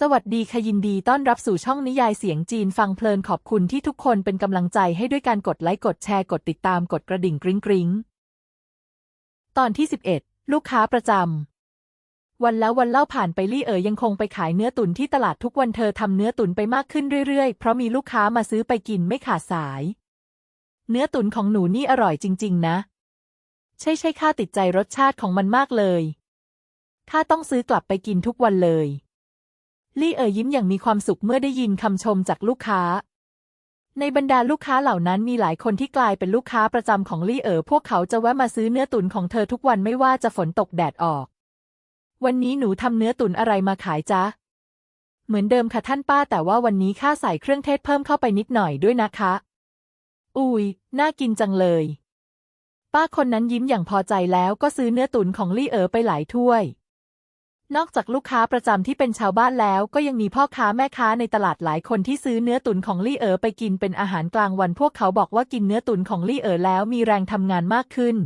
สวัสดีค่ะยินดีต้อนรับสู่ช่องนิยายเสียงจีนฟังเพลินขอบคุณที่ทุกคนเป็นกำลังใจให้ด้วยการกดไลค์กดแชร์กดติดตามกดกระดิ่งกริ๊งกริ๊งตอนที่ 11 ลูกค้าประจำวันแล้ววันเล่าผ่านไปลี่เอ๋ยยังคงไปขายเนื้อตุ๋นที่ตลาดทุกวันเธอทำเนื้อตุ๋นไปมากขึ้นเรื่อยๆ เพราะมีลูกค้ามาซื้อไปกินไม่ขาดสาย เนื้อตุ๋นของหนูนี่อร่อยจริง ๆ นะ ใช่ใช่ข้าติดใจรสชาติของมันมากเลยข้าต้องซื้อกลับไปกินทุกวันเลย ลี่เอ๋ยยิ้มอย่างมีความสุขเมื่อได้ยินคำชมจากลูกค้า ในบรรดาลูกค้าเหล่านั้นมีหลายคนที่กลายเป็นลูกค้าประจำของลี่เอ๋อพวกเขาจะแวะมาซื้อเนื้อตุ๋นของเธอทุกวันไม่ว่าจะฝนตกแดดออก วันนี้หนูทำเนื้อตุ๋นอะไรมาขายจ๊ะ เหมือนเดิมค่ะท่านป้าแต่ว่าวันนี้ข้าใส่เครื่องเทศเพิ่มเข้าไปนิดหน่อยด้วยนะคะ อุ้ยน่ากินจังเลย ป้าคนนั้นยิ้มอย่างพอใจแล้วก็ซื้อเนื้อตุ๋นของลี่เอ๋อไปหลายถ้วย นอกจากลูกค้าประจำที่เป็นชาวบ้านแล้ว ก็ยังมีพ่อค้าแม่ค้าในตลาดหลายคนที่ซื้อเนื้อตุ๋นของลี่เอ๋อไปกินเป็นอาหารกลางวัน พวกเขาบอกว่ากินเนื้อตุ๋นของลี่เอ๋อแล้วมีแรงทำงานมากขึ้น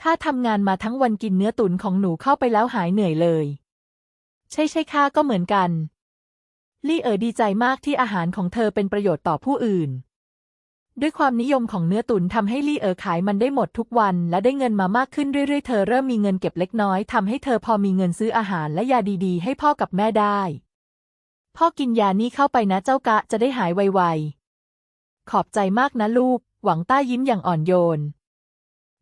ข้าทำงานมาทั้งวันกินเนื้อตุ๋นของหนูเข้าไปแล้วหายเหนื่อยเลย ใช่ใช่ข้าก็เหมือนกัน ลี่เอ๋อดีใจมากที่อาหารของเธอเป็นประโยชน์ต่อผู้อื่น ด้วยความนิยมของเนื้อตุ๋นทำให้ลี่เอ๋อขายมันได้หมดทุกวัน และได้เงินมามากขึ้นเรื่อยๆ เธอเริ่มมีเงินเก็บเล็กน้อยทำให้เธอพอมีเงินซื้ออาหารและยาดีๆ ให้พ่อกับแม่ได้ พ่อกินยานี้เข้าไปนะเจ้ากะจะได้หายไวๆ ขอบใจมากนะลูก หวังต้ายิ้มอย่างอ่อนโยน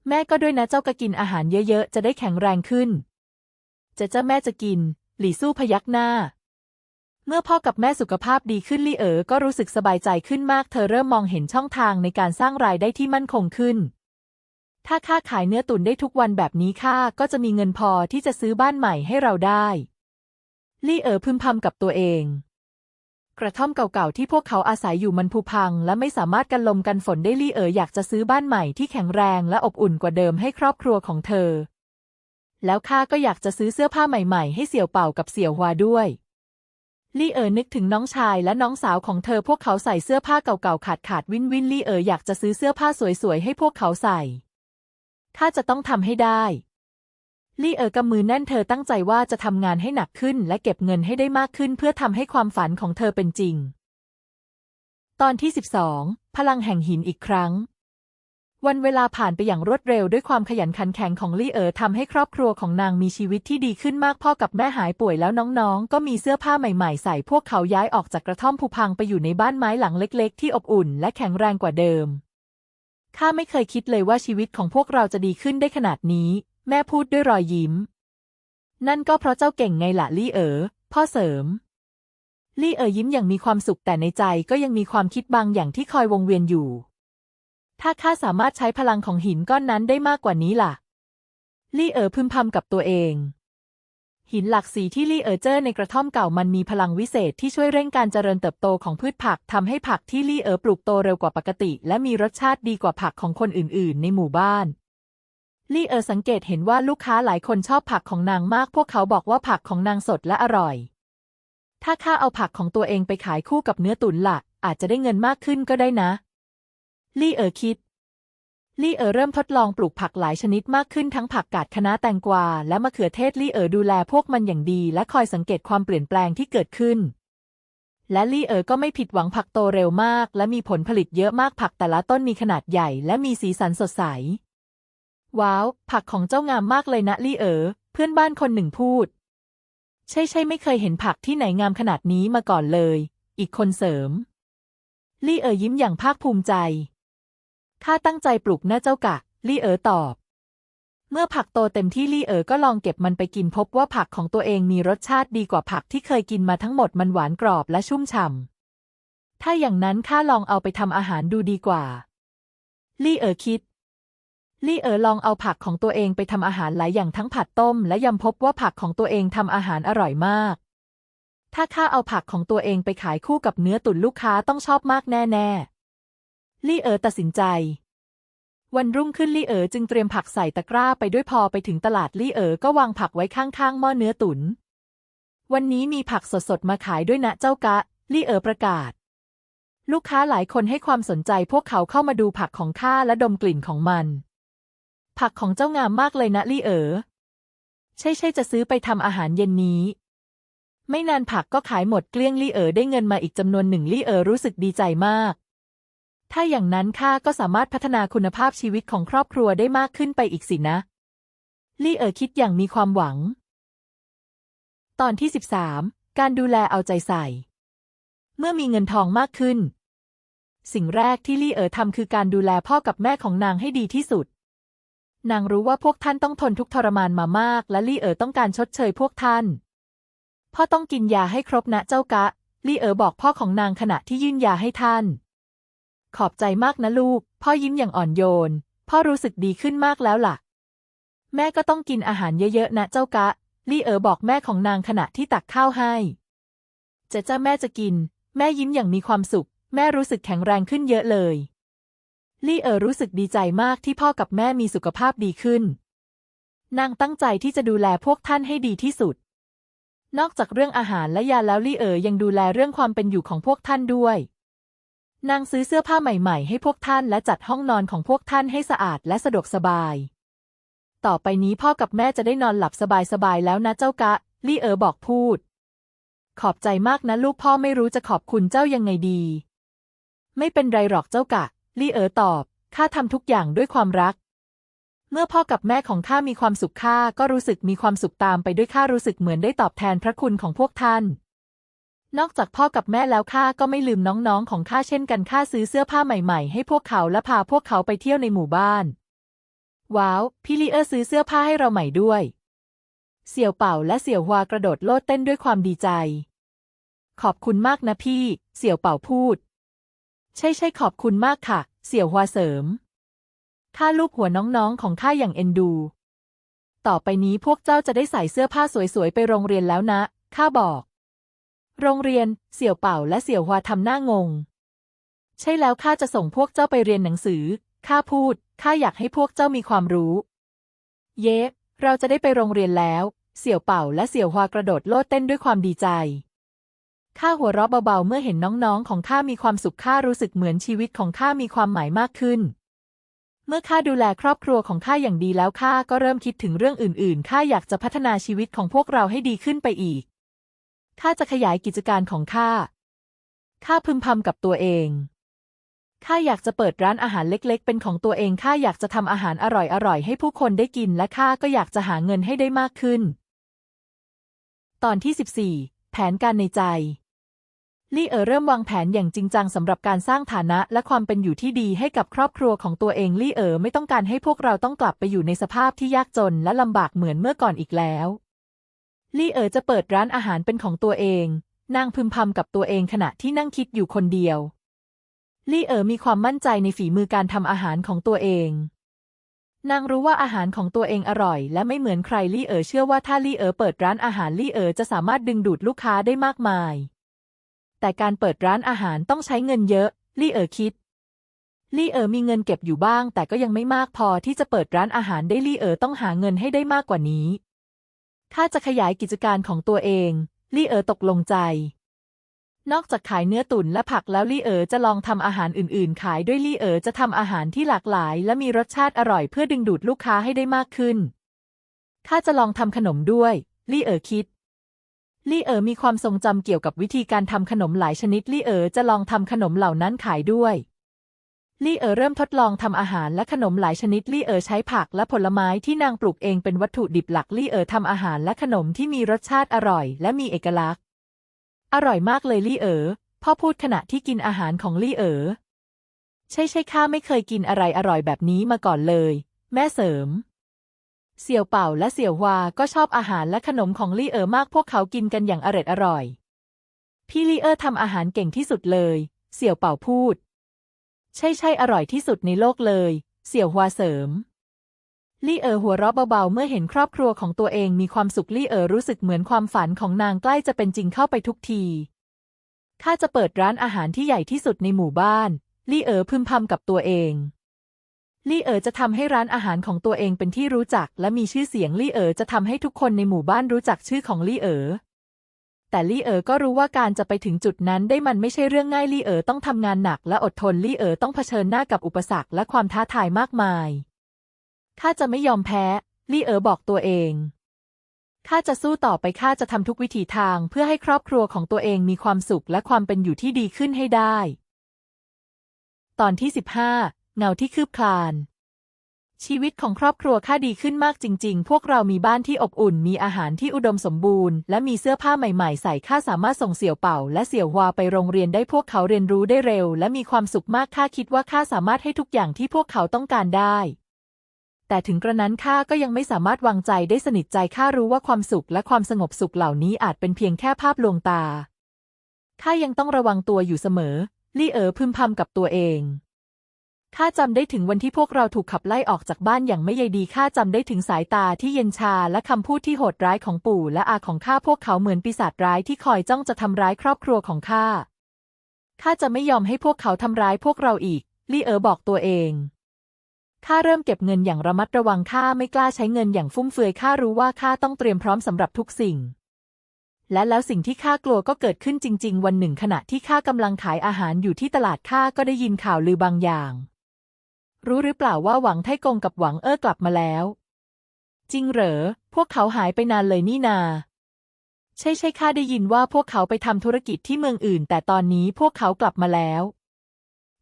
แม่ก็ด้วยนะเจ้ากะกินอาหารเยอะๆ จะได้แข็งแรงขึ้น จะเจ้าแม่จะกิน หลี่สู้พยักหน้า เมื่อพ่อกับแม่สุขภาพดีขึ้นลี่เอ๋อก็รู้สึกสบายใจขึ้นมาก เธอเริ่มมองเห็นช่องทางในการสร้างรายได้ที่มั่นคงขึ้น ถ้าข้าขายเนื้อตุนได้ทุกวันแบบนี้ข้าก็จะมีเงินพอที่จะซื้อบ้านใหม่ให้เราได้ ลี่เอ๋อพึมพำกับตัวเอง กระท่อมเก่าๆที่พวกเขาอาศัยอยู่มันผุพัง และไม่สามารถกันลมกันฝนได้ลี่เอ๋ออยากจะซื้อบ้านใหม่ที่แข็งแรงและอบอุ่นกว่าเดิมให้ครอบครัวของเธอ แล้วข้าก็อยากจะซื้อเสื้อผ้าใหม่ๆ ให้เสี่ยวเป่ากับเสี่ยวฮวาด้วย ลี่เอ๋อนึกถึงน้องชายและน้องสาวของเธอพวกเขาใส่เสื้อผ้าเก่าๆขาดขาดๆวินวินลี่เอ๋ออยากจะซื้อเสื้อผ้าสวยๆให้พวกเขาใส่ข้าจะต้องทำให้ได้ ลี่เอ๋อกำมือแน่นเธอตั้งใจว่าจะทำงานให้หนักขึ้นและเก็บเงินให้ได้มากขึ้นเพื่อทำให้ความฝันของเธอเป็นจริง ตอนที่ 12 พลังแห่งหินอีกครั้ง วันเวลาผ่านไปอย่างรวดเร็วด้วยความขยันขันแข็งของลี่เอ๋อทำให้ครอบครัวของนางมีชีวิตที่ดีขึ้นมากพ่อกับแม่หายป่วยแล้วน้องๆ ก็มีเสื้อผ้าใหม่ๆ ใส่พวกเขาย้ายออกจากกระท่อมผุพังไปอยู่ในบ้านไม้หลังเล็กๆ ที่อบอุ่นและแข็งแรงกว่าเดิมข้าไม่เคยคิดเลยว่าชีวิตของพวกเราจะดีขึ้นได้ขนาดนี้ แม่พูดด้วยรอยยิ้ม นั่นก็เพราะเจ้าเก่งไงล่ะลี่เอ๋อพ่อเสริมลี่เอ๋อยิ้มอย่างมีความสุขแต่ในใจก็ยังมีความคิดบางอย่างที่คอยวงเวียนอยู่ ถ้าข้าสามารถใช้พลังของหินก้อนนั้นได้มากกว่านี้ล่ะ ลี่เอ๋อพึมพำกับตัวเอง หินหลากสีที่ลี่เอ๋อเจอในกระท่อมเก่ามันมีพลังวิเศษที่ช่วยเร่งการเจริญเติบโตของพืชผักทำให้ผักที่ลี่เอ๋อปลูกโตเร็วกว่าปกติ และมีรสชาติดีกว่าผักของคนอื่น ๆ ในหมู่บ้านลี่เอ๋อสังเกตเห็นว่าลูกค้าหลายคนชอบผักของนางมาก พวกเขาบอกว่าผักของนางสดและอร่อย ถ้าข้าเอาผักของตัวเองไปขายคู่กับเนื้อตุ๋นหลักอาจจะได้เงินมากขึ้นก็ได้นะ ลี่เอ๋อคิด ลี่เอ๋อเริ่มทดลองปลูกผักหลายชนิดมากขึ้นทั้งผักกาดคะน้าแตงกวา และมะเขือเทศลี่เอ๋อดูแลพวกมันอย่างดีและคอยสังเกตความเปลี่ยนแปลงที่เกิดขึ้น และลี่เอ๋อก็ไม่ผิดหวังผักโตเร็วมาก และมีผลผลิตเยอะมากผักแต่ละต้นมีขนาดใหญ่ และมีสีสันสดใส ว้าว ผักของเจ้างามมากเลยนะลี่เอ๋อเพื่อนบ้านคนหนึ่งพูด ใช่ใช่ไม่เคยเห็นผักที่ไหนงามขนาดนี้มาก่อนเลย อีกคนเสริม ลี่เอ๋อยิ้มอย่างภาคภูมิใจ ข้าตั้งใจปลูกนะเจ้ากะ ลี่เอ๋อตอบ เมื่อผักโตเต็มที่ลี่เอ๋อก็ลองเก็บมันไปกินพบว่าผักของตัวเองมีรสชาติดีกว่าผักที่เคยกินมาทั้งหมดมันหวานกรอบและชุ่มฉ่ำ ถ้าอย่างนั้นข้าลองเอาไปทำอาหารดูดีกว่า ลี่เอ๋อคิด ลี่เอ๋อลองเอาผักของตัวเองไปทำอาหารหลายอย่างทั้งผัดต้ม และยำพบว่าผักของตัวเองทำอาหารอร่อยมากถ้าข้าเอาผักของตัวเองไปขายคู่กับเนื้อตุ๋นลูกค้าต้องชอบมากแน่ๆ ลี่เอ๋อตัดสินใจ วันรุ่งขึ้นลี่เอ๋อจึงเตรียมผักใส่ตะกร้าไปด้วยพอไปถึงตลาดลี่เอ๋อก็วางผักไว้ข้างๆหม้อเนื้อตุ๋นวันนี้มีผักสดๆมาขายด้วยนะเจ้ากะ ลี่เอ๋อประกาศ ลูกค้าหลายคนให้ความสนใจพวกเขาเข้ามาดูผักของข้าและดมกลิ่นของมัน ผักของเจ้างามมากเลยนะลี่เอ๋อใช่ใช่จะซื้อไปทำอาหารเย็นนี้ ไม่นานผักก็ขายหมดเกลี้ยงลี่เอ๋อได้เงินมาอีกจำนวนหนึ่งลี่เอ๋อรู้สึกดีใจมาก ถ้าอย่างนั้นข้าก็สามารถพัฒนาคุณภาพชีวิตของครอบครัวได้มากขึ้นไปอีกสินะ ลี่เอ๋อคิดอย่างมีความหวัง ตอนที่สิบสามการดูแลเอาใจใส่ เมื่อมีเงินทองมากขึ้น สิ่งแรกที่ลี่เอ๋อทำคือการดูแลพ่อกับแม่ของนางให้ดีที่สุด นางรู้ว่าพวกท่านต้องทนทุกทรมานมามาก และลี่เอ๋อต้องการชดเชยพวกท่าน พ่อต้องกินยาให้ครบนะเจ้ากะ ลี่เอ๋อบอกพ่อของนางขณะที่ยื่นยาให้ท่าน ขอบใจมากนะลูก พ่อยิ้มอย่างอ่อนโยน พ่อรู้สึกดีขึ้นมากแล้วล่ะ แม่ก็ต้องกินอาหารเยอะๆนะเจ้ากะ ลี่เอ๋อบอกแม่ของนางขณะที่ตักข้าวให้เจะจ้าแม่จะกิน แม่ยิ้มอย่างมีความสุข แม่รู้สึกแข็งแรงขึ้นเยอะเลย ลี่เอ๋อรู้สึกดีใจมากที่พ่อกับแม่มีสุขภาพดีขึ้น นางตั้งใจที่จะดูแลพวกท่านให้ดีที่สุด นอกจากเรื่องอาหารและยาแล้วลี่เอ๋อยังดูแลเรื่องความเป็นอยู่ของพวกท่านด้วย นางซื้อเสื้อผ้าใหม่ๆ ให้พวกท่านและจัดห้องนอนของพวกท่านให้สะอาดและสะดวกสบาย ต่อไปนี้พ่อกับแม่จะได้นอนหลับสบายๆแล้วนะเจ้ากะ ลี่เอ๋อบอกพูด ขอบใจมากนะลูกพ่อไม่รู้จะขอบคุณเจ้ายังไงดี ไม่เป็นไรหรอกเจ้ากะ ลี่เอ๋อตอบ ข้าทำทุกอย่างด้วยความรัก เมื่อพ่อกับแม่ของข้ามีความสุขข้าก็รู้สึกมีความสุขตามไปด้วยข้ารู้สึกเหมือนได้ตอบแทนพระคุณของพวกท่าน นอกจากพ่อกับแม่แล้วข้าก็ไม่ลืมน้องๆ ของข้าเช่นกันข้าซื้อเสื้อผ้าใหม่ๆ ให้พวกเขาและพาพวกเขาไปเที่ยวในหมู่บ้าน ว้าว พี่ลีเอ๋อซื้อเสื้อผ้าให้เราใหม่ด้วย เสี่ยวเป่าและเสี่ยวฮวากระโดดโลดเต้นด้วยความดีใจ ขอบคุณมากนะพี่ เสี่ยวเป่าพูด ใช่ใช่ขอบคุณมากค่ะ เสี่ยวฮวาเสริมข้าลูบหัวน้องๆ ของข้าอย่างเอ็นดู ต่อไปนี้พวกเจ้าจะได้ใส่เสื้อผ้าสวยๆ ไปโรงเรียนแล้วนะ ข้าบอก โรงเรียน เสี่ยวเป่าและเสี่ยวฮวาทำหน้างง ใช่แล้วข้าจะส่งพวกเจ้าไปเรียนหนังสือ ข้าพูด ข้าอยากให้พวกเจ้ามีความรู้ เย้เราจะได้ไปโรงเรียนแล้ว เสี่ยวเป่าและเสี่ยวฮวากระโดดโลดเต้นด้วยความดีใจ ข้าหัวเราะเบาๆเมื่อเห็นน้องๆ ของข้ามีความสุขข้ารู้สึกเหมือนชีวิตของข้ามีความหมายมากขึ้น เมื่อข้าดูแลครอบครัวของข้าอย่างดีแล้วข้าก็เริ่มคิดถึงเรื่องอื่นๆ ข้าอยากจะพัฒนาชีวิตของพวกเราให้ดีขึ้นไปอีก ข้าจะขยายกิจการของข้า ข้าพึมพำกับตัวเอง ข้าอยากจะเปิดร้านอาหารเล็กๆ เป็นของตัวเอง ข้าอยากจะทำอาหารอร่อยๆ ให้ผู้คนได้กิน และข้าก็อยากจะหาเงินให้ได้มากขึ้น ตอนที่ 14 แผนการในใจ ลี่เอ๋อเริ่มวางแผนอย่างจริงจังสำหรับการสร้างฐานะและความเป็นอยู่ที่ดีให้กับครอบครัวของตัวเอง ลี่เอ๋อไม่ต้องการให้พวกเราต้องกลับไปอยู่ในสภาพที่ยากจนและลำบากเหมือนเมื่อก่อนอีกแล้ว ลี่เอ๋อจะเปิดร้านอาหารเป็นของตัวเอง นางพึมพำกับตัวเองขณะที่นั่งคิดอยู่คนเดียว ลี่เอ๋อมีความมั่นใจในฝีมือการทำอาหารของตัวเอง นางรู้ว่าอาหารของตัวเองอร่อย และไม่เหมือนใครลี่เอ๋อเชื่อว่าถ้าลี่เอ๋อเปิดร้านอาหารลี่เอ๋อจะสามารถดึงดูดลูกค้าได้มากมาย แต่การเปิดร้านอาหารต้องใช้เงินเยอะ ลี่เอ๋อคิดลี่เอ๋อมีเงินเก็บอยู่บ้าง แต่ก็ยังไม่มากพอที่จะเปิดร้านอาหารได้ลี่เอ๋อต้องหาเงินให้ได้มากกว่านี้ ถ้าจะขยายกิจการของตัวเอง ลี่เอ๋อตกลงใจ นอกจากขายเนื้อตุ๋นและผักแล้วลี่เอ๋อจะลองทำอาหารอื่น ๆ ขายด้วยลี่เอ๋อจะทำอาหารที่หลากหลาย และมีรสชาติอร่อยเพื่อดึงดูดลูกค้าให้ได้มากขึ้นข้าจะลองทำขนมด้วย ลี่เอ๋อคิดลี่เอ๋อมีความทรงจำเกี่ยวกับวิธีการทำขนมหลายชนิดลี่เอ๋อจะลองทำขนมเหล่านั้นขายด้วย ลี่เอ๋อเริ่มทดลองทำอาหารและขนมหลายชนิด ลี่เอ๋อใช้ผักและผลไม้ที่นางปลูกเองเป็นวัตถุดิบหลัก ลี่เอ๋อทำอาหารและขนมที่มีรสชาติอร่อย และมีเอกลักษณ์ อร่อยมากเลยลี่เอ๋อพ่อพูดขณะที่กินอาหารของลี่เอ๋อใช่ใช่ข้าไม่เคยกินอะไรอร่อยแบบนี้มาก่อนเลย แม่เสริม เสี่ยวเป่าและเสี่ยวฮวาก็ชอบอาหารและขนมของลี่เอ๋อมากพวกเขากินกันอย่างอร็ดอร่อย พี่ลี่เอ๋อทำอาหารเก่งที่สุดเลย เสี่ยวเป่าพูด ใช่ใช่อร่อยที่สุดในโลกเลย เสี่ยวฮวาเสริม ลี่เอ๋อหัวเราะเบาๆ เมื่อเห็นครอบครัวของตัวเองมีความสุขลี่เอ๋อรู้สึกเหมือนความฝันของนางใกล้จะเป็นจริงเข้าไปทุกทีข้าจะเปิดร้านอาหารที่ใหญ่ที่สุดในหมู่บ้าน ลี่เอ๋อพึมพำกับตัวเอง ลี่เอ๋อจะทำให้ร้านอาหารของตัวเองเป็นที่รู้จัก และมีชื่อเสียง ลี่เอ๋อจะทำให้ทุกคนในหมู่บ้านรู้จักชื่อของลี่เอ๋อ แต่ลี่เอ๋อก็รู้ว่าการจะไปถึงจุดนั้นได้มันไม่ใช่เรื่องง่ายลี่เอ๋อต้องทำงานหนักและอดทนลี่เอ๋อต้องเผชิญหน้ากับอุปสรรคและความท้าทายมากมายข้าจะไม่ยอมแพ้ลี่เอ๋อบอกตัวเองข้าจะสู้ต่อไปข้าจะทำทุกวิถีทางเพื่อให้ครอบครัวของตัวเองมีความสุขและความเป็นอยู่ที่ดีขึ้นให้ได้ ตอนที่สิบห้าเงาที่คืบคลาน ชีวิตของครอบครัวข้าดีขึ้นมากจริง ๆ พวกเรามีบ้านที่อบอุ่น มีอาหารที่อุดมสมบูรณ์ และมีเสื้อผ้าใหม่ๆ ใส่ข้าสามารถส่งเสี่ยวเป่า และเสี่ยวฮวาไปโรงเรียนได้พวกเขาเรียนรู้ได้เร็ว และมีความสุขมากข้าคิดว่าข้าสามารถให้ทุกอย่างที่พวกเขาต้องการได้ แต่ถึงกระนั้นข้าก็ยังไม่สามารถวางใจได้สนิทใจข้ารู้ว่าความสุขและความสงบสุขเหล่านี้อาจเป็นเพียงแค่ภาพลวงตาข้ายังต้องระวังตัวอยู่เสมอ ลี่เอ๋อพึมพำกับตัวเอง ข้าจำได้ถึงวันที่พวกเราถูกขับไล่ออกจากบ้านอย่างไม่ใยดีข้าจำได้ถึงสายตาที่เย็นชาและคำพูดที่โหดร้ายของปู่และอาของข้าพวกเขาเหมือนปีศาจร้ายที่คอยจ้องจะทำร้ายครอบครัวของข้า ข้าจะไม่ยอมให้พวกเขาทำร้ายพวกเราอีก ลี่เอ๋อบอกตัวเองข้าเริ่มเก็บเงินอย่างระมัดระวังข้าไม่กล้าใช้เงินอย่างฟุ่มเฟือยข้ารู้ว่าข้าต้องเตรียมพร้อมสำหรับทุกสิ่ง และแล้วสิ่งที่ข้ากลัวก็เกิดขึ้นจริง ๆ วันหนึ่งขณะที่ข้ากำลังขายอาหารอยู่ที่ตลาดข้าก็ได้ยินข่าวลือบางอย่าง รู้หรือเปล่าว่าหวังไทกงกับหวังเอ้อกลับมาแล้ว จริงเหรอ พวกเขาหายไปนานเลยนี่นา ใช่ใช่ข้าได้ยินว่าพวกเขาไปทำธุรกิจที่เมืองอื่น แต่ตอนนี้พวกเขากลับมาแล้ว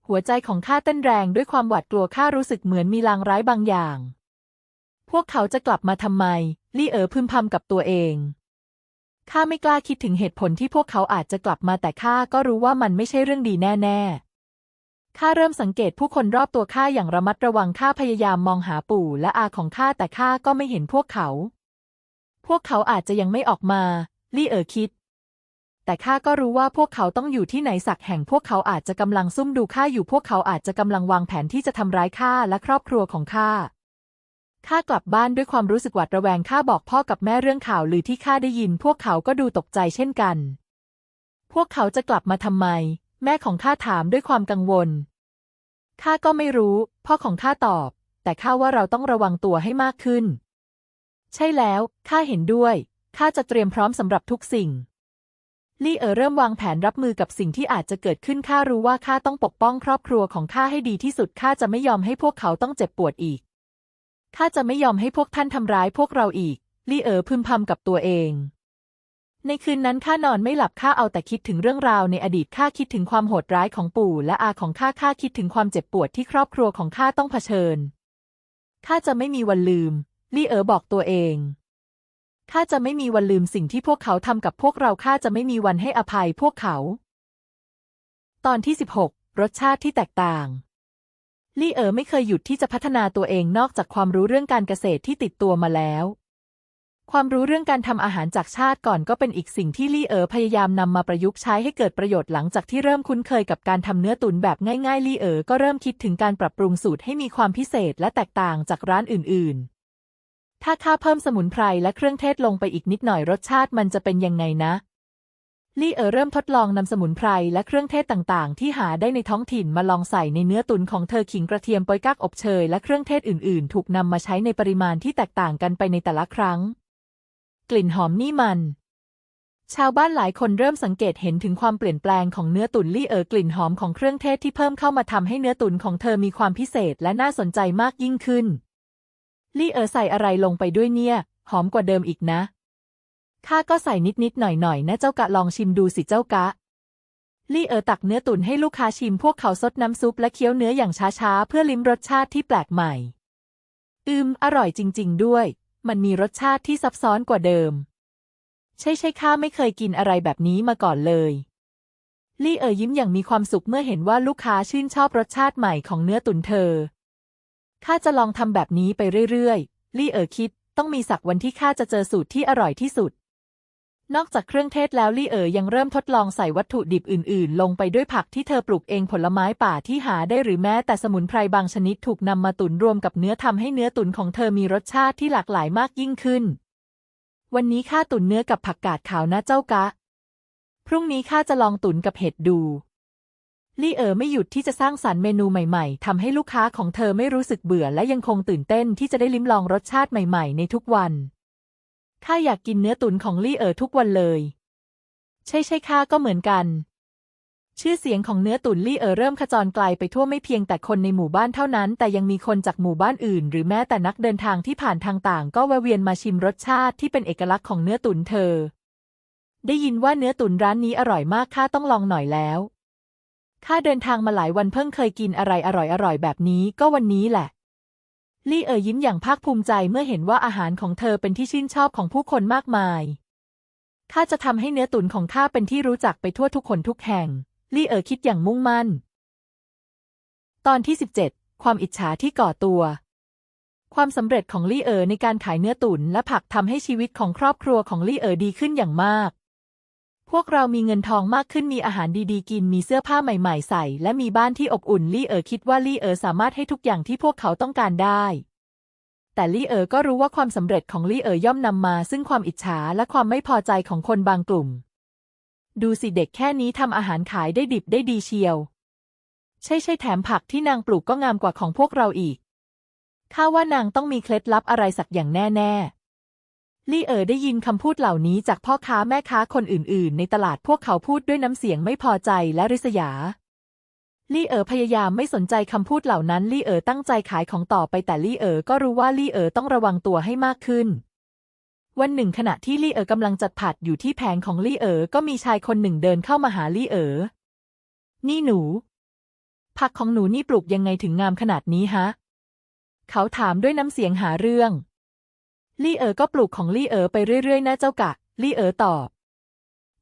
หัวใจของข้าเต้นแรงด้วยความหวาดกลัวข้ารู้สึกเหมือนมีลางร้ายบางอย่าง พวกเขาจะกลับมาทำไม ลี่เอ๋อพึมพำกับตัวเองข้าไม่กล้าคิดถึงเหตุผลที่พวกเขาอาจจะกลับมาแต่ข้าก็รู้ว่ามันไม่ใช่เรื่องดีแน่ ๆ ข้าเริ่มสังเกตผู้คนรอบตัวข้าอย่างระมัดระวังข้าพยายามมองหาปู่และอาของข้าแต่ข้าก็ไม่เห็นพวกเขา พวกเขาอาจจะยังไม่ออกมาลี่เอ๋อคิด แต่ข้าก็รู้ว่าพวกเขาต้องอยู่ที่ไหนสักแห่งพวกเขาอาจจะกำลังซุ่มดูข้าอยู่พวกเขาอาจจะกำลังวางแผนที่จะทำร้ายข้าและครอบครัวของข้าข้ากลับบ้านด้วยความรู้สึกหวาดระแวงข้าบอกพ่อกับแม่เรื่องข่าวลือที่ข้าได้ยิน พวกเขาก็ดูตกใจเช่นกัน พวกเขาจะกลับมาทำไม แม่ของข้าถามด้วยความกังวล ข้าก็ไม่รู้ พ่อของข้าตอบ แต่ข้าว่าเราต้องระวังตัวให้มากขึ้น ใช่แล้ว ข้าเห็นด้วย ข้าจะเตรียมพร้อมสำหรับทุกสิ่ง ลี่เอ๋อเริ่มวางแผนรับมือกับสิ่งที่อาจจะเกิดขึ้น ข้ารู้ว่าข้าต้องปกป้องครอบครัวของข้าให้ดีที่สุด ข้าจะไม่ยอมให้พวกเขาต้องเจ็บปวดอีก ข้าจะไม่ยอมให้พวกท่านทำร้ายพวกเราอีก ลี่เอ๋อพึมพำกับตัวเอง ในคืนนั้นข้านอนไม่หลับข้าเอาแต่คิดถึงเรื่องราวในอดีตข้าคิดถึงความโหดร้ายของปู่และอาของข้าข้าคิดถึงความเจ็บปวดที่ครอบครัวของข้าต้องเผชิญข้าจะไม่มีวันลืมลี่เอ๋อบอกตัวเองข้าจะไม่มีวันลืมสิ่งที่พวกเขาทำกับพวกเราข้าจะไม่มีวันให้อภัยพวกเขา ตอนที่ 16 รสชาติที่แตกต่าง ลี่เอ๋อไม่เคยหยุดที่จะพัฒนาตัวเองนอกจากความรู้เรื่องการเกษตรที่ติดตัวมาแล้ว ความรู้เรื่องการทำอาหารจากชาติก่อนก็เป็นอีกสิ่งที่ลี่เอ๋อพยายามนำมาประยุกต์ใช้ให้เกิดประโยชน์หลังจากที่เริ่มคุ้นเคยกับการทำเนื้อตุ๋นแบบง่ายๆลี่เอ๋อก็เริ่มคิดถึงการปรับปรุงสูตรให้มีความพิเศษและแตกต่างจากร้านอื่นๆ ถ้าข้าเพิ่มสมุนไพรและเครื่องเทศลงไปอีกนิดหน่อยรสชาติมันจะเป็นยังไงนะ ลี่เอ๋อเริ่มทดลองนำสมุนไพรและเครื่องเทศต่างๆ ที่หาได้ในท้องถิ่นมาลองใส่ในเนื้อตุ๋นของเธอขิงกระเทียมปอยกักอบเชยและเครื่องเทศอื่นๆ ถูกนำมาใช้ในปริมาณที่แตกต่างกันไปในแต่ละครั้ง กลิ่นหอมนี่มัน ชาวบ้านหลายคนเริ่มสังเกตเห็นถึงความเปลี่ยนแปลงของเนื้อตุ๋นลี่เอ๋อกลิ่นหอมของเครื่องเทศที่เพิ่มเข้ามาทำให้เนื้อตุ๋นของเธอมีความพิเศษและน่าสนใจมากยิ่งขึ้น ลี่เอ๋อใส่อะไรลงไปด้วยเนี่ย หอมกว่าเดิมอีกนะข้าก็ใส่นิดๆหน่อยๆนะเจ้ากะลองชิมดูสิเจ้ากะลี่เอ๋อตักเนื้อตุ๋นให้ลูกค้าชิมพวกเขาซดน้ำซุปและเคี้ยวเนื้ออย่างช้าๆ เพื่อลิ้มรสชาติที่แปลกใหม่ อืม อร่อยจริง ๆ ด้วย มันมีรสชาติที่ซับซ้อนกว่าเดิม ใช่ใช่ข้าไม่เคยกินอะไรแบบนี้มาก่อนเลย ลี่เอ๋ยยิ้มอย่างมีความสุขเมื่อเห็นว่าลูกค้าชื่นชอบรสชาติใหม่ของเนื้อตุ๋นเธอ ข้าจะลองทำแบบนี้ไปเรื่อยๆ ลี่เอ๋ยคิด ต้องมีสักวันที่ข้าจะเจอสูตรที่อร่อยที่สุด นอกจากเครื่องเทศแล้วลี่เอ๋อยังเริ่มทดลองใส่วัตถุดิบอื่น ๆ ลงไปด้วยผักที่เธอปลูกเองผลไม้ป่าที่หาได้หรือแม้แต่สมุนไพรบางชนิดถูกนำมาตุนรวมกับเนื้อทำให้เนื้อตุนของเธอมีรสชาติที่หลากหลายมากยิ่งขึ้น วันนี้ข้าตุนเนื้อกับผักกาดขาวนะเจ้ากะ พรุ่งนี้ข้าจะลองตุนกับเห็ดดูลี่เอ๋อไม่หยุดที่จะสร้างสรรค์เมนูใหม่ๆทำให้ลูกค้าของเธอไม่รู้สึกเบื่อและยังคงตื่นเต้นที่จะได้ลิ้มลองรสชาติใหม่ ๆ ในทุกวัน ข้าอยากกินเนื้อตุ๋นของลี่เอ๋อทุกวันเลย ใช่ใช่ข้าก็เหมือนกัน ชื่อเสียงของเนื้อตุ๋นลี่เอ๋อเริ่มขจรไกลไปทั่วไม่เพียงแต่คนในหมู่บ้านเท่านั้น แต่ยังมีคนจากหมู่บ้านอื่น หรือแม้แต่นักเดินทางที่ผ่านทางต่าง ก็แวะเวียนมาชิมรสชาติที่เป็นเอกลักษณ์ของเนื้อตุ๋นเธอ ได้ยินว่าเนื้อตุ๋นร้านนี้อร่อยมากข้าต้องลองหน่อยแล้วข้าเดินทางมาหลายวันเพิ่งเคยกินอะไรอร่อยๆแบบนี้ก็วันนี้แหละ ลี่เอ๋อยิ้มอย่างภาคภูมิใจเมื่อเห็นว่าอาหารของเธอเป็นที่ชื่นชอบของผู้คนมากมาย ข้าจะทำให้เนื้อตุ๋นของข้าเป็นที่รู้จักไปทั่วทุกคนทุกแห่ง ลี่เอ๋อคิดอย่างมุ่งมั่น ตอนที่ 17 ความอิจฉาที่ก่อตัว ความสำเร็จของลี่เอ๋อในการขายเนื้อตุ๋นและผักทำให้ชีวิตของครอบครัวของลี่เอ๋อดีขึ้นอย่างมาก พวกเรามีเงินทองมากขึ้นมีอาหารดีๆ กินมีเสื้อผ้าใหม่ๆ ใส่ และมีบ้านที่อบอุ่นลี่เอ๋อคิดว่าลี่เอ๋อสามารถให้ทุกอย่างที่พวกเขาต้องการได้ แต่ลี่เอ๋อก็รู้ว่าความสำเร็จของลี่เอ๋อย่อมนำมา ซึ่งความอิจฉาและความไม่พอใจของคนบางกลุ่ม ดูสิเด็กแค่นี้ทำอาหารขายได้ดิบได้ดีเชียว ใช่ใช่แถมผักที่นางปลูกก็งามกว่าของพวกเราอีกข้าว่านางต้องมีเคล็ดลับอะไรสักอย่างแน่ๆ ลี่เอ๋อได้ยินคำพูดเหล่านี้จากพ่อค้าแม่ค้าคนอื่น ๆ ในตลาดพวกเขาพูดด้วยน้ำเสียงไม่พอใจและริษยา ลี่เอ๋อพยายามไม่สนใจคำพูดเหล่านั้น ลี่เอ๋อตั้งใจขายของต่อไปแต่ลี่เอ๋อก็รู้ว่าลี่เอ๋อต้องระวังตัวให้มากขึ้น วันหนึ่งขณะที่ลี่เอ๋อกำลังจัดผัดอยู่ที่แผงของลี่เอ๋อก็มีชายคนหนึ่งเดินเข้ามาหาลี่เอ๋อนี่หนู ผักของหนูนี่ปลูกยังไงถึงงามขนาดนี้ฮะ เขาถามด้วยน้ำเสียงหาเรื่อง ลี่เอ๋อก็ปลูกของลี่เอ๋อไปเรื่อยๆนะเจ้ากะ ลี่เอ๋อตอบ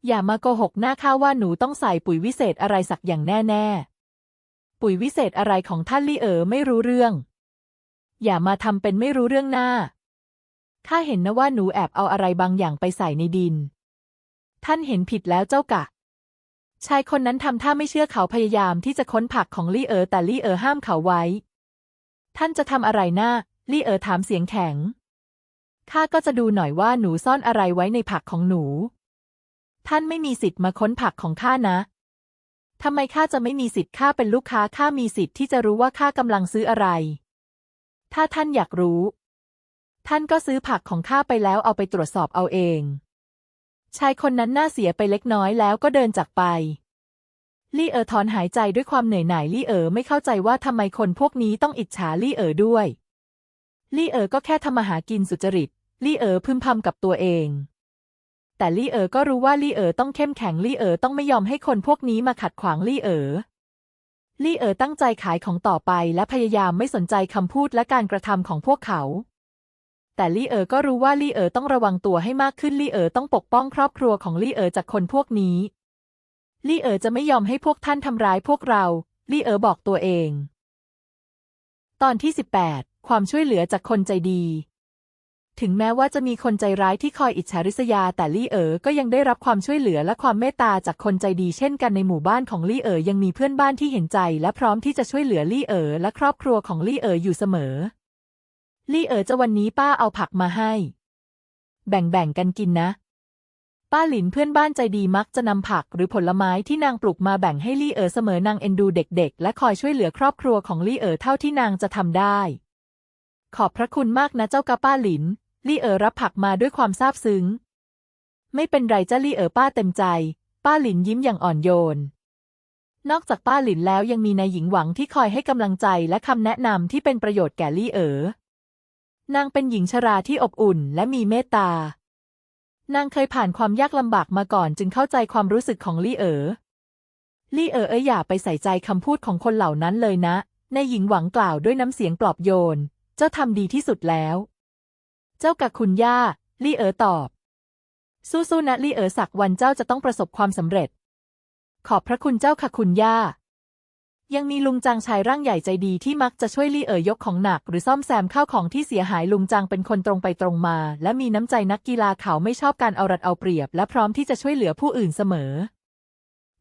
อย่ามาโกหกหน้าข้าว่าหนูต้องใส่ปุ๋ยวิเศษอะไรสักอย่างแน่ๆ ปุ๋ยวิเศษอะไรของท่านลี่เอ๋อไม่รู้เรื่อง อย่ามาทำเป็นไม่รู้เรื่องหน้า ข้าเห็นนะว่าหนูแอบเอาอะไรบางอย่างไปใส่ในดิน ท่านเห็นผิดแล้วเจ้ากะ ชายคนนั้นทำท่าไม่เชื่อเขาพยายามที่จะค้นผักของลี่เอ๋อแต่ลี่เอ๋อห้ามเขาไว้ ท่านจะทำอะไรหน้าลี่เอ๋อถามเสียงแข็ง ข้าก็จะดูหน่อยว่าหนูซ่อนอะไรไว้ในผักของหนู ท่านไม่มีสิทธิ์มาค้นผักของข้านะทำไมข้าจะไม่มีสิทธิ์ข้าเป็นลูกค้าข้ามีสิทธิ์ที่จะรู้ว่าข้ากำลังซื้ออะไร ถ้าท่านอยากรู้ ท่านก็ซื้อผักของข้าไปแล้วเอาไปตรวจสอบเอาเอง ชายคนนั้นน่าเสียไปเล็กน้อยแล้วก็เดินจากไป ลี่เอ๋อถอนหายใจด้วยความเหนื่อยหน่ายลี่เอ๋อไม่เข้าใจว่าทำไมคนพวกนี้ต้องอิจฉาลี่เอ๋อด้วย ลี่เอ๋อก็แค่ทำมาหากินสุจริต ลี่เอ๋อพึมพำกับตัวเอง แต่ลี่เอ๋อก็รู้ว่าลี่เอ๋อต้องเข้มแข็งลี่เอ๋อต้องไม่ยอมให้คนพวกนี้มาขัดขวางลี่เอ๋อลี่เอ๋อตั้งใจขายของต่อไปและพยายามไม่สนใจคำพูดและการกระทำของพวกเขา แต่ลี่เอ๋อก็รู้ว่าลี่เอ๋อต้องระวังตัวให้มากขึ้นลี่เอ๋อต้องปกป้องครอบครัวของลี่เอ๋อจากคนพวกนี้ ลี่เอ๋อจะไม่ยอมให้พวกท่านทำร้ายพวกเรา ลี่เอ๋อบอกตัวเอง ตอนที่ 18 ความช่วยเหลือจากคนใจดี ถึงแม้ว่าจะมีคนใจร้ายที่คอยอิจฉาริษยา แต่ลี่เอ๋อก็ยังได้รับความช่วยเหลือและความเมตตาจากคนใจดีเช่นกันในหมู่บ้านของลี่เอ๋อยังมีเพื่อนบ้านที่เห็นใจ และพร้อมที่จะช่วยเหลือลี่เอ๋อและครอบครัวของลี่เอ๋ออยู่เสมอ ลี่เอ๋อจะวันนี้ป้าเอาผักมาให้ แบ่งๆกันกินนะป้าหลินเพื่อนบ้านใจดีมักจะนำผักหรือผลไม้ที่นางปลูกมาแบ่งให้ลี่เอ๋อเสมอนางเอ็นดูเด็กๆ และคอยช่วยเหลือครอบครัวของลี่เอ๋อเท่าที่นางจะทำได้ ขอบพระคุณมากนะเจ้ากะป้าหลิน ลี่เอ๋อรับผักมาด้วยความซาบซึ้ง ไม่เป็นไรจ้าลี่เอ๋อป้าเต็มใจ ป้าหลินยิ้มอย่างอ่อนโยน นอกจากป้าหลินแล้วยังมีนายหญิงหวังที่คอยให้กำลังใจและคำแนะนำที่เป็นประโยชน์แก่ลี่เอ๋อนางเป็นหญิงชราที่อบอุ่นและมีเมตตา นางเคยผ่านความยากลำบากมาก่อนจึงเข้าใจความรู้สึกของลี่เอ๋อ ลี่เอ๋อเอ้ยอย่าไปใส่ใจคำพูดของคนเหล่านั้นเลยนะ นายหญิงหวังกล่าวด้วยน้ำเสียงปลอบโยน เจ้าทำดีที่สุดแล้ว เจ้ากับคุณย่า ลี่เอ๋อตอบ สู้ๆนะลี่เอ๋อสักวันเจ้าจะต้องประสบความสำเร็จ ขอบพระคุณเจ้าค่ะคุณย่า ยังมีลุงจางชายร่างใหญ่ใจดีที่มักจะช่วยลี่เอ๋อยกของหนัก หรือซ่อมแซมข้าวของที่เสียหายลุงจางเป็นคนตรงไปตรงมา และมีน้ำใจนักกีฬาเขาไม่ชอบการเอารัดเอาเปรียบ และพร้อมที่จะช่วยเหลือผู้อื่นเสมอ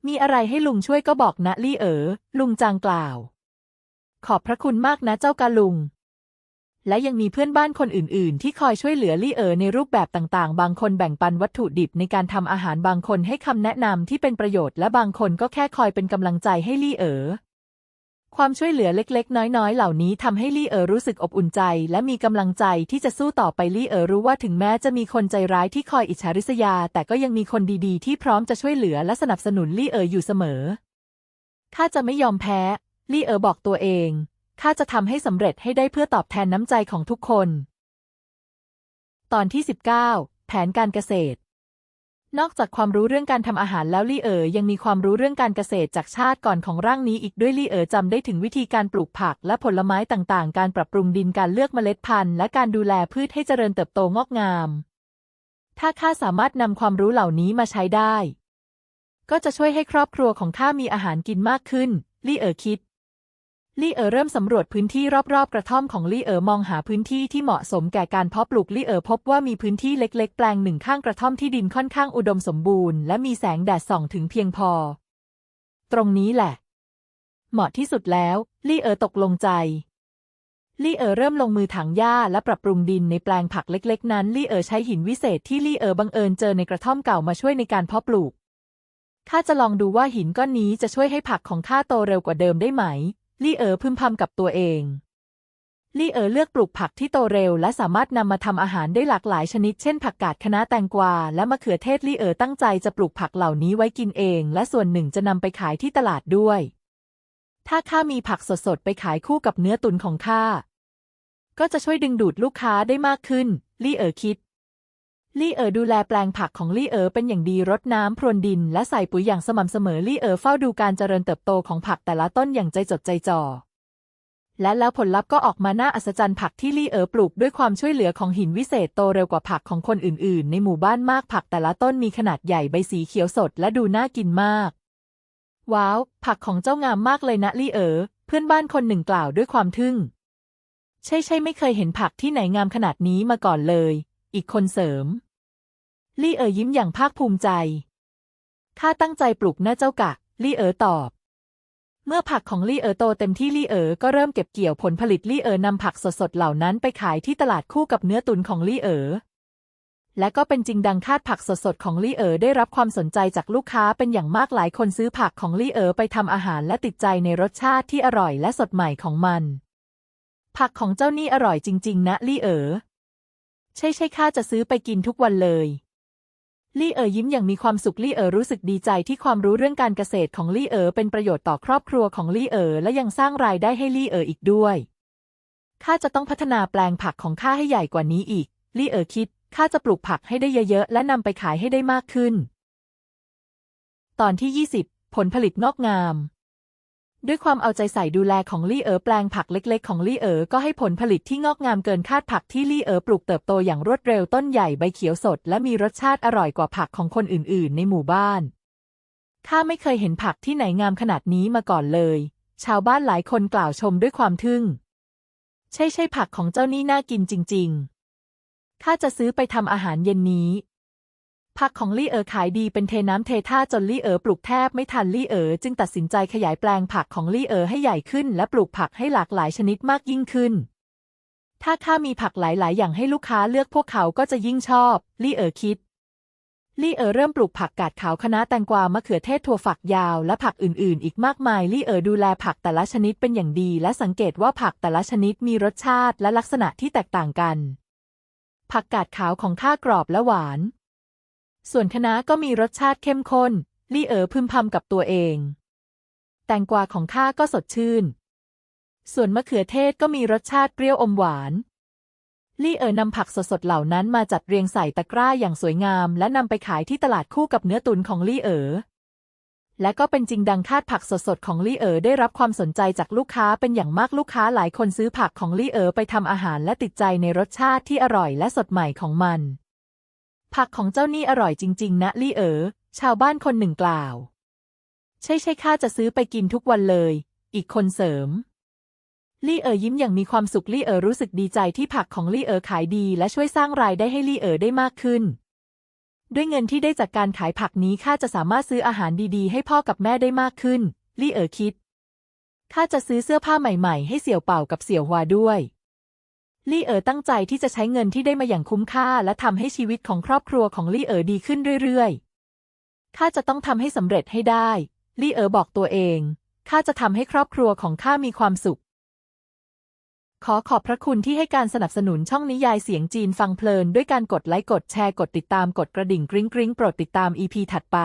มีอะไรให้ลุงช่วยก็บอกนะลี่เอ๋อลุงจางกล่าว ขอบพระคุณมากนะเจ้ากาลุง และยังมีเพื่อนบ้านคนอื่น ๆ ที่คอยช่วยเหลือลี่เอ๋อในรูปแบบต่าง ๆ บางคนแบ่งปันวัตถุดิบในการทำอาหารบางคนให้คำแนะนำที่เป็นประโยชน์และบางคนก็แค่คอยเป็นกำลังใจให้ลี่เอ๋อความช่วยเหลือเล็ก ๆ น้อย ๆ เหล่านี้ทำให้ลี่เอ๋อรู้สึกอบอุ่นใจ และมีกำลังใจที่จะสู้ต่อไปลี่เอ๋อรู้ว่าถึงแม้จะมีคนใจร้ายที่คอยอิจฉาริษยา แต่ก็ยังมีคนดีๆ ที่พร้อมจะช่วยเหลือและสนับสนุนลี่เอ๋ออยู่เสมอข้าจะไม่ยอมแพ้ลี่เอ๋อบอกตัวเอง ข้าจะทำให้สำเร็จให้ได้เพื่อตอบแทนน้ำใจของทุกคน ตอนที่ 19 แผนการเกษตร นอกจากความรู้เรื่องการทำอาหารแล้วลี่เอ๋อยังมีความรู้เรื่องการเกษตรจากชาติก่อนของร่างนี้อีกด้วยลี่เอ๋อจำได้ถึงวิธีการปลูกผักและผลไม้ต่างๆ การปรับปรุงดินการเลือกเมล็ดพันธุ์ และการดูแลพืชให้เจริญเติบโตงอกงาม ถ้าข้าสามารถนำความรู้เหล่านี้มาใช้ได้ ก็จะช่วยให้ครอบครัวของข้ามีอาหารกินมากขึ้นลี่เอ๋อคิด ลี่เอ๋อเริ่มสำรวจพื้นที่รอบๆ กระท่อมของลี่เอ๋อมองหาพื้นที่ที่เหมาะสมแก่การเพาะปลูกลี่เอ๋อพบว่ามีพื้นที่เล็กๆ แปลงหนึ่งข้างกระท่อมที่ดินค่อนข้างอุดมสมบูรณ์และมีแสงแดดส่องถึงเพียงพอ ตรงนี้แหละ เหมาะที่สุดแล้ว ลี่เอ๋อตกลงใจ ลี่เอ๋อเริ่มลงมือถางหญ้าและปรับปรุงดินในแปลงผักเล็กๆ นั้นลี่เอ๋อใช้หินวิเศษที่ลี่เอ๋อบังเอิญเจอในกระท่อมเก่ามาช่วยในการเพาะปลูกข้าจะลองดูว่าหินก้อนนี้จะช่วยให้ผักของข้าโตเร็วกว่าเดิมได้ไหม ลี่เอ๋อพึมพำกับตัวเองลี่เอ๋อเลือกปลูกผักที่โตเร็ว และสามารถนำมาทำอาหารได้หลากหลายชนิด เช่นผักกาดคะน้าแตงกวา และมะเขือเทศลี่เอ๋อตั้งใจจะปลูกผักเหล่านี้ไว้กินเอง และส่วนหนึ่งจะนำไปขายที่ตลาดด้วย ถ้าข้ามีผักสดๆ ไปขายคู่กับเนื้อตุนของข้า ก็จะช่วยดึงดูดลูกค้าได้มากขึ้นลี่เอ๋อคิด ลี่เอ๋อดูแลแปลงผักของลี่เอ๋อเป็นอย่างดีรดน้ำพรวนดิน และใส่ปุ๋ยอย่างสม่ำเสมอลี่เอ๋อเฝ้าดูการเจริญเติบโตของผักแต่ละต้นอย่างใจจดใจจ่อและแล้วผลลัพธ์ก็ออกมาน่าอัศจรรย์ผักที่ลี่เอ๋อปลูกด้วยความช่วยเหลือของหินวิเศษโตเร็วกว่าผักของคนอื่น ๆ ในหมู่บ้านมากผักแต่ละต้นมีขนาดใหญ่ใบสีเขียวสดและดูน่ากินมาก ว้าว ผักของเจ้างามมากเลยนะลี่เอ๋อเพื่อนบ้านคนหนึ่งกล่าวด้วยความทึ่ง ใช่ใช่ไม่เคยเห็นผักที่ไหนงามขนาดนี้มาก่อนเลย อีกคนเสริม ลี่เอ๋อยิ้มอย่างภาคภูมิใจ ข้าตั้งใจปลูกนะเจ้ากะ ลี่เอ๋อตอบ เมื่อผักของลี่เอ๋อโตเต็มที่ลี่เอ๋อก็เริ่มเก็บเกี่ยวผลผลิตลี่เอ๋อนำผักสดๆเหล่านั้นไปขายที่ตลาดคู่กับเนื้อตุนของลี่เอ๋อและก็เป็นจริงดังคาดผักสดๆของลี่เอ๋อได้รับความสนใจจากลูกค้าเป็นอย่างมากหลายคนซื้อผักของลี่เอ๋อไปทำอาหารและติดใจในรสชาติที่อร่อยและสดใหม่ของมัน ผักของเจ้านี่อร่อยจริง ๆ นะลี่เอ๋อ ใช่ใช่ข้าจะซื้อไปกินทุกวันเลยลี่เอ๋อยิ้มอย่างมีความสุขลี่เอ๋อรู้สึกดีใจที่ความรู้เรื่องการเกษตรของลี่เอ๋อเป็นประโยชน์ต่อครอบครัวของลี่เอ๋อและยังสร้างรายได้ให้ลี่เอ๋ออีกด้วยข้าจะต้องพัฒนาแปลงผักของข้าให้ใหญ่กว่านี้อีกลี่เอ๋อคิดข้าจะปลูกผักให้ได้เยอะๆและนำไปขายให้ได้มากขึ้น ตอนที่ 20 ผลผลิตงอกงาม ด้วยความเอาใจใส่ดูแลของลี่เอ๋อแปลงผักเล็กๆ ของลี่เอ๋อก็ให้ผลผลิตที่งอกงามเกินคาดผักที่ลี่เอ๋อปลูกเติบโตอย่างรวดเร็วต้นใหญ่ใบเขียวสด และมีรสชาติอร่อยกว่าผักของคนอื่นๆ ในหมู่บ้านข้าไม่เคยเห็นผักที่ไหนงามขนาดนี้มาก่อนเลย ชาวบ้านหลายคนกล่าวชมด้วยความทึ่ง ใช่ใช่ผักของเจ้านี่น่ากินจริง ๆ ข้าจะซื้อไปทำอาหารเย็นนี้ ผักของลี่เอ๋อขายดีเป็นเทน้ำเทท่าจนลี่เอ๋อปลูกแทบไม่ทันลี่เอ๋อจึงตัดสินใจขยายแปลงผักของลี่เอ๋อให้ใหญ่ขึ้น และปลูกผักให้หลากหลายชนิดมากยิ่งขึ้น ถ้าข้ามีผักหลาย ๆ อย่างให้ลูกค้าเลือกพวกเขาก็จะยิ่งชอบลี่เอ๋อคิดลี่เอ๋อเริ่มปลูกผักกาดขาวคะน้าแตงกวามะเขือเทศถั่วฝักยาวและผักอื่น ๆ อีกมากมายลี่เอ๋อดูแลผักแต่ละชนิดเป็นอย่างดี และสังเกตว่าผักแต่ละชนิดมีรสชาติและลักษณะที่แตกต่างกัน ผักกาดขาวของข้ากรอบและหวาน ส่วนคะน้าก็มีรสชาติเข้มข้น ลี่เอ๋อพึมพำกับตัวเอง แตงกวาของข้าก็สดชื่น ส่วนมะเขือเทศก็มีรสชาติเปรี้ยวอมหวาน ลี่เอ๋อนำผักสดๆเหล่านั้นมาจัดเรียงใส่ตะกร้าอย่างสวยงาม และนำไปขายที่ตลาดคู่กับเนื้อตุนของลี่เอ๋อ และก็เป็นจริงดังคาดผักสดๆของลี่เอ๋อได้รับความสนใจจากลูกค้าเป็นอย่างมากลูกค้าหลายคนซื้อผักของลี่เอ๋อไปทำอาหารและติดใจในรสชาติที่อร่อยและสดใหม่ของมัน ผักของเจ้านี่อร่อยจริง ๆ นะลี่เอ๋อชาวบ้านคนหนึ่งกล่าว ใช่ใช่ข้าจะซื้อไปกินทุกวันเลย อีกคนเสริม ลี่เอ๋อยิ้มอย่างมีความสุขลี่เอ๋อรู้สึกดีใจที่ผักของลี่เอ๋อขายดี และช่วยสร้างรายได้ให้ลี่เอ๋อได้มากขึ้น ด้วยเงินที่ได้จากการขายผักนี้ข้าจะสามารถซื้ออาหารดีๆ ให้พ่อกับแม่ได้มากขึ้นลี่เอ๋อคิดข้าจะซื้อเสื้อผ้าใหม่ ๆ ให้เสี่ยวเป่ากับเสี่ยวฮวาด้วย ลี่เอ๋อตั้งใจที่จะใช้เงินที่ได้มาอย่างคุ้มค่า และทำให้ชีวิตของครอบครัวของลี่เอ๋อดีขึ้นเรื่อยๆ ข้าจะต้องทำให้สำเร็จให้ได้ ลี่เอ๋อบอกตัวเอง ข้าจะทำให้ครอบครัวของข้ามีความสุข ขอขอบพระคุณที่ให้การสนับสนุนช่องนิยายเสียงจีนฟังเพลินด้วยการกดไลค์ กดแชร์ กดติดตาม กดกระดิ่งกริ๊งกริ๊งโปรดติดตาม EP ถัดไป